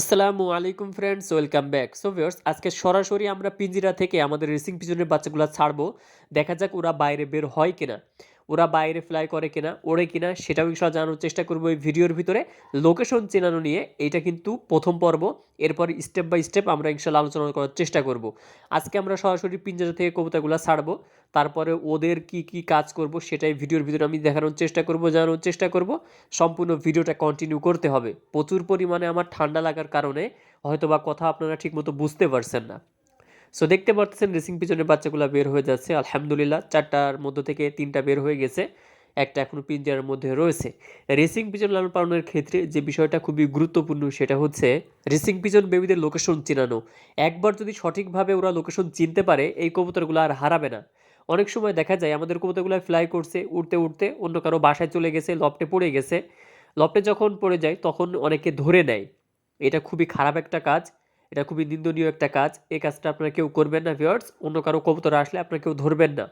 আসসালামু আলাইকুম friends welcome back so viewers আজকে সরাসরি আমরা পিঞ্জিরা থেকে আমাদের রেসিং পিজনের বাচ্চাগুলো ছাড়বো। দেখা যাক ওরা বাইরে বের হয় কিনা। ওরা বাইরে ফ্লাই করে কিনা, ওড়ে কিনা, সেটাও ইনশাল্লাহ জানানোর চেষ্টা করব এই ভিডিওর ভিতরে। লোকেশন চেনানো নিয়ে এইটা কিন্তু প্রথম পর্ব, এরপর স্টেপ বাই স্টেপ আমরা ইনশাল্লাহ আলোচনা করার চেষ্টা করব। আজকে আমরা সরাসরি পিঞ্জারা থেকে কবিতাগুলো ছাড়বো, তারপরে ওদের কি কি কাজ করব সেটাই ভিডিওর ভিতরে আমি দেখানোর চেষ্টা করব, জানানোর চেষ্টা করব। সম্পূর্ণ ভিডিওটা কন্টিনিউ করতে হবে। প্রচুর পরিমাণে আমার ঠান্ডা লাগার কারণে হয়তো বা কথা আপনারা ঠিকমতো বুঝতে পারছেন না। সো দেখতে পাচ্ছেন রেসিং পিছনের বাচ্চাগুলো বের হয়ে যাচ্ছে। আলহামদুলিল্লাহ, চারটার মধ্যে থেকে তিনটা বের হয়ে গেছে। একটা এখনও পিঞ্জারের মধ্যে রয়েছে। রেসিং পিজন লালন পালনের ক্ষেত্রে যে বিষয়টা খুবই গুরুত্বপূর্ণ সেটা হচ্ছে রেসিং পিজন বেবিদের লোকেশন চেনানো। একবার যদি সঠিকভাবে ওরা লোকেশন চিনতে পারে, এই কবুতরগুলো আর হারাবে না। অনেক সময় দেখা যায়, আমাদের কবুতরগুলো ফ্লাই করছে, উড়তে উড়তে অন্য কারও বাসায় চলে গেছে লফটে পড়ে গেছে। লফটে যখন পড়ে যায়, তখন অনেকে ধরে নেয়। এটা খুবই খারাপ একটা কাজ। এটা খুবই নিন্দনীয় একটা কাজ। এই কাজটা আপনারা কেউ করবেন না ভিওয়ার্স অন্য কারও কবুতর আসলে আপনারা কেউ ধরবেন না।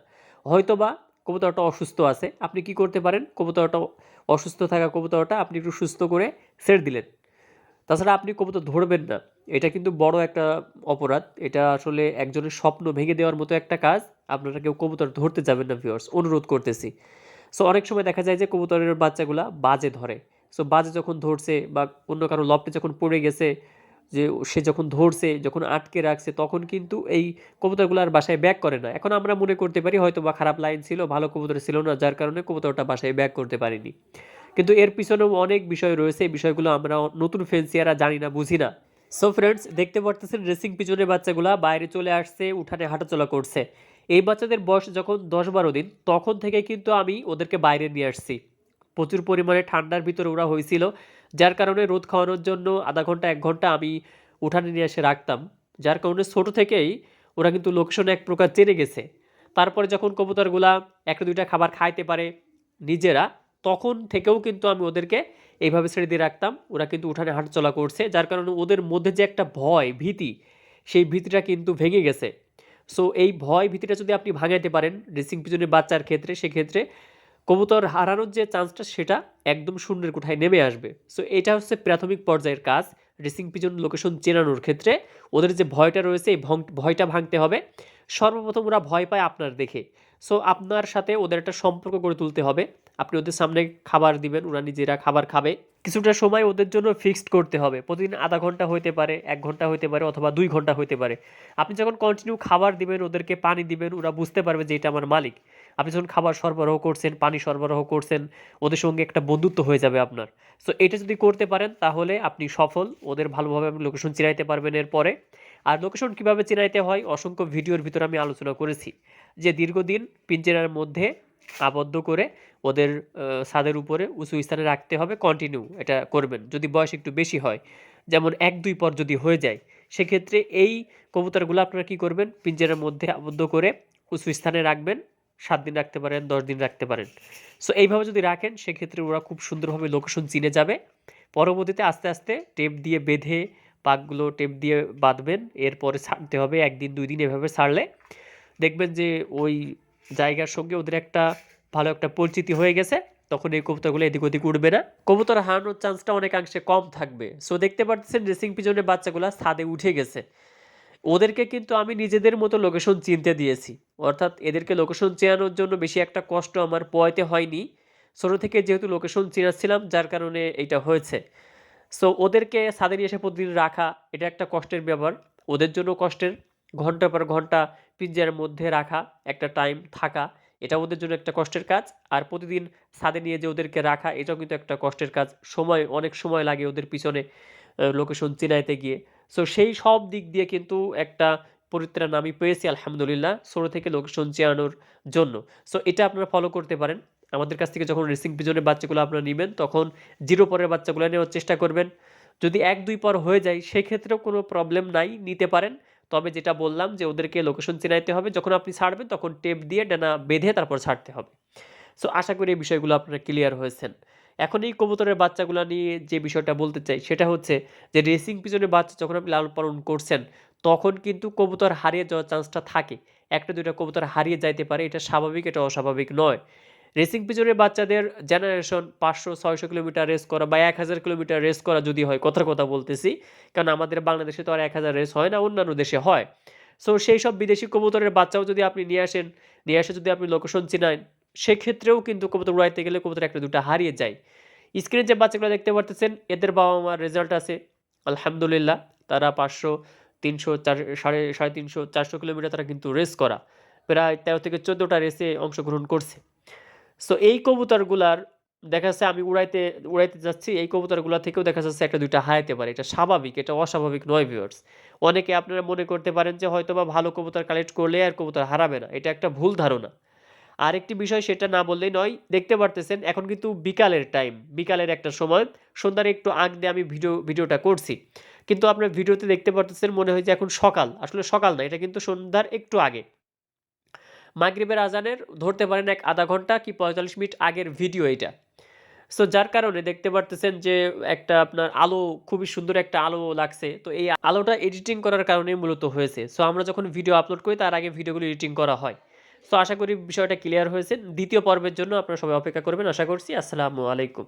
হয়তো হয়তোবা কবুতরটা অসুস্থ আছে, আপনি কি করতে পারেন? কবুতরটা অসুস্থ থাকা কবুতরটা আপনি একটু সুস্থ করে ছেড়ে দিলেন। তাছাড়া আপনি কবুতর ধরবেন না। এটা কিন্তু বড় একটা অপরাধ। এটা আসলে একজনের স্বপ্ন ভেঙে দেওয়ার মতো একটা কাজ। আপনারা কেউ কবুতর ধরতে যাবেন না ভিওর্স অনুরোধ করতেছি। সো অনেক সময় দেখা যায় যে কবুতরের বাচ্চাগুলা বাজে ধরে। সো বাজে যখন ধরছে বা অন্য কারও লপটে যখন পড়ে গেছে যে সে যখন ধরছে, যখন আটকে রাখছে, তখন কিন্তু এই কবুতরগুলো আর বাসায় ব্যাক করে না। এখন আমরা মনে করতে পারি হয়তো বা খারাপ লাইন ছিল, ভালো কবুতর ছিল না, যার কারণে কবুতরটা বাসায় ব্যাক করতে পারিনি। কিন্তু এর পিছনেও অনেক বিষয় রয়েছে, এই বিষয়গুলো আমরা নতুন ফেন্সিয়ারা জানি না, বুঝি না। সো ফ্রেন্ডস দেখতে পারতেছেন রেসিং পিছনের বাচ্চাগুলা বাইরে চলে আসছে, উঠানে হাঁটাচলা করছে। এই বাচ্চাদের বয়স যখন দশ বারো দিন, তখন থেকে কিন্তু আমি ওদেরকে বাইরে নিয়ে আসছি। প্রচুর পরিমাণে ঠান্ডার ভিতরে ওরা হয়েছিল, যার কারণে রোদ খাওয়ানোর জন্য আধা ঘণ্টা, এক ঘণ্টা আমি উঠানে নিয়ে এসে রাখতাম। যার কারণে ছোটো থেকেই ওরা কিন্তু লোকেশনে এক প্রকার চেনে গেছে। তারপরে যখন কবুতরগুলা একটা দুইটা খাবার খাইতে পারে নিজেরা, তখন থেকেও কিন্তু আমি ওদেরকে এইভাবে ছেড়ে দিয়ে রাখতাম। ওরা কিন্তু উঠানে হাঁটাচলা করছে, যার কারণে ওদের মধ্যে যে একটা ভয়, ভীতি, সেই ভীতিটা কিন্তু ভেঙে গেছে। সো এই ভয়, ভীতিটা যদি আপনি ভাঙাইতে পারেন ড্রেসিং পিছনে বাচ্চার ক্ষেত্রে, সেক্ষেত্রে কবুতর হারানোর যে চান্সটা সেটা একদম শূন্যের কোঠায় নেমে আসবে। সো এটা হচ্ছে প্রাথমিক পর্যায়ের কাজ রেসিং পিজন লোকেশন চেনানোর ক্ষেত্রে। ওদের যে ভয়টা রয়েছে, এই ভয়টা ভাঙতে হবে। সর্বপ্রথম ওরা ভয় পায় আপনার দেখে। সো আপনার সাথে ওদের একটা সম্পর্ক গড়ে তুলতে হবে। আপনি ওদের সামনে খাবার দিবেন, ওরা নিজেরা খাবার খাবে। কিছুটা সময় ওদের জন্য ফিক্সড করতে হবে। প্রতিদিন আধা ঘণ্টা হইতে পারে, এক ঘণ্টা হইতে পারে অথবা দুই ঘণ্টা হইতে পারে। আপনি যখন কন্টিনিউ খাবার দিবেন, ওদেরকে পানি দিবেন, ওরা বুঝতে পারবে যে এটা আমার মালিক। আপনি যখন খাবার সরবরাহ করছেন, পানি সরবরাহ করছেন, ওদের সঙ্গে একটা বন্ধুত্ব হয়ে যাবে আপনার। সো এটা যদি করতে পারেন, তাহলে আপনি সফল, ওদের ভালোভাবে আপনি লোকেশন চিনাইতে পারবেন এরপরে। আর লোকেশন কীভাবে চেনাইতে হয়, অসংখ্য ভিডিওর ভিতরে আমি আলোচনা করেছি। যে দীর্ঘদিন পিঞ্জেরার মধ্যে আবদ্ধ করে ওদের ছাদের উপরে উঁচু স্থানে রাখতে হবে কন্টিনিউ এটা করবেন। যদি বয়স একটু বেশি হয়, যেমন এক, দুই পর যদি হয়ে যায়, সেক্ষেত্রে এই কবুতরগুলো আপনারা কী করবেন? পিঞ্জেরার মধ্যে আবদ্ধ করে উঁচু স্থানে রাখবেন সাত দিন রাখতে পারেন, দশ দিন রাখতে পারেন। সো এইভাবে যদি রাখেন, সেক্ষেত্রে ওরা খুব সুন্দরভাবে লোকেশন চিনে যাবে। পরবর্তীতে আস্তে আস্তে টেপ দিয়ে বেঁধে পাকগুলো টেপ দিয়ে বাঁধবেন। এরপরে ছাড়তে হবে, একদিন, দুই দিন এভাবে ছাড়লে। দেখবেন যে ওই জায়গার সঙ্গে ওদের একটা ভালো একটা পরিচিতি হয়ে গেছে। তখন এই কবুতরগুলো এদিক ওদিক উঠবে না। কবুতর হারানোর চান্সটা অনেকাংশে কম থাকবে। সো দেখতে পাচ্ছেন ড্রেসিং পিছনের বাচ্চাগুলো ছাদে উঠে গেছে। ওদেরকে কিন্তু আমি নিজেদের মতো লোকেশন চিনতে দিয়েছি। অর্থাৎ এদেরকে লোকেশন চেনানোর জন্য বেশি একটা কষ্ট আমার পোয়াইতে হয়নি। ছোটো থেকে যেহেতু লোকেশন চেনাচ্ছিলাম, যার কারণে এটা হয়েছে। সো ওদেরকে ছাদে নিয়ে এসে প্রতিদিন রাখা, এটা একটা কষ্টের ব্যাপার। ওদের জন্য কষ্টের, ঘণ্টা পর ঘণ্টা পিঞ্জার মধ্যে রাখা, একটা টাইম থাকা, এটা ওদের জন্য একটা কষ্টের কাজ। আর প্রতিদিন ছাদে নিয়ে যে ওদেরকে রাখা, এটাও কিন্তু একটা কষ্টের কাজ। সময়, অনেক সময় লাগে ওদের পিছনে লোকেশন চিনাইতে গিয়ে। সো সেই সব দিক দিয়ে কিন্তু একটা পরিত্রাণ আমি পেয়েছি, আলহামদুলিল্লাহ ছোটো থেকে লোকেশন চেয়ানোর জন্য। সো এটা আপনারা ফলো করতে পারেন। আমাদের কাছ থেকে যখন রেসিং পিজনের বাচ্চাগুলো আপনারা নেবেন, তখন জিরো পরের বাচ্চাগুলো নেওয়ার চেষ্টা করবেন। যদি এক, দুই পর হয়ে যায়, সেক্ষেত্রেও কোনো প্রবলেম নাই, নিতে পারেন। তবে যেটা বললাম যে, ওদেরকে লোকেশন চেনাইতে হবে। যখন আপনি ছাড়বেন, তখন টেপ দিয়ে ডানা বেঁধে তারপর ছাড়তে হবে। সো আশা করি এই বিষয়গুলো আপনারা ক্লিয়ার হয়েছেন। এখন এই কবুতরের বাচ্চাগুলো নিয়ে যে বিষয়টা বলতে চাই, সেটা হচ্ছে যে রেসিং পিছনের বাচ্চা যখন আপনি লালন পালন করছেন, তখন কিন্তু কবুতর হারিয়ে যাওয়ার চান্সটা থাকে। একটা, দুইটা কবুতর হারিয়ে যাইতে পারে, এটা স্বাভাবিক, এটা অস্বাভাবিক নয়। রেসিং পিজনের বাচ্চাদের জেনারেশন পাঁচশো, ছয়শো কিলোমিটার রেস করা বা এক হাজার কিলোমিটার রেস করা যদি হয়, কথার কথা বলতেছি, কারণ আমাদের বাংলাদেশে তো আর এক হাজার রেস হয় না, অন্যান্য দেশে হয়। সো সেই সব বিদেশি কবুতরের বাচ্চাও যদি আপনি নিয়ে আসেন, নিয়ে আসে যদি আপনি লোকেশন চিনান সেক্ষেত্রেও কিন্তু কবুতর উড়াইতে গেলে কবুতর একটা দুটো হারিয়ে যায়। স্ক্রিনে যে বাচ্চাগুলো দেখতে পারতেছেন, এদের বাবা মার রেজাল্ট আছে, আলহামদুলিল্লাহ, তারা পাঁচশো তিনশো চার, সাড়ে সাড়ে তিনশো চারশো কিলোমিটার তারা কিন্তু রেস করা। প্রায় তেরো থেকে চোদ্দোটা রেসে অংশগ্রহণ করছে। সো এই কবুতরগুলার দেখা যাচ্ছে আমি উড়াইতে উড়াইতে যাচ্ছি, এই কবুতরগুলা থেকেও দেখা যাচ্ছে একটা দুইটা হারাইতে পারে। এটা স্বাভাবিক, এটা অস্বাভাবিক নয় ভিউয়ার্স অনেকে আপনারা মনে করতে পারেন যে হয়তো বা ভালো কবুতর কালেক্ট করলে আর কবুতর হারাবে না। এটা একটা ভুল ধারণা। আরেকটি বিষয় সেটা না বললেই নয়, দেখতে পারতেছেন, এখন কিন্তু বিকালের টাইম বিকালের একটা সময়, সন্ধ্যার একটু আগ দিয়ে আমি ভিডিও, ভিডিওটা করছি। কিন্তু আপনার ভিডিওতে দেখতে পারতেছেন, মনে হয় যে এখন সকাল, আসলে সকাল না, এটা কিন্তু সন্ধ্যার একটু আগে। মাগরিবের আজানের ধরতে পারেন এক আধা ঘণ্টা কি পঁয়তাল্লিশ মিনিট আগের ভিডিও এটা। সো যার কারণে দেখতে পারতেছেন যে একটা আপনার আলো, খুবই সুন্দর একটা আলো লাগছে। তো এই আলোটা এডিটিং করার কারণে মূলত হয়েছে। সো আমরা যখন ভিডিও আপলোড করি, তার আগে ভিডিওগুলো এডিটিং করা হয়। সো আশা করি বিষয়টা ক্লিয়ার হয়েছে। দ্বিতীয় পর্বের জন্য আপনারা সবাই অপেক্ষা করবেন। আশা করছি, আসসালামু আলাইকুম।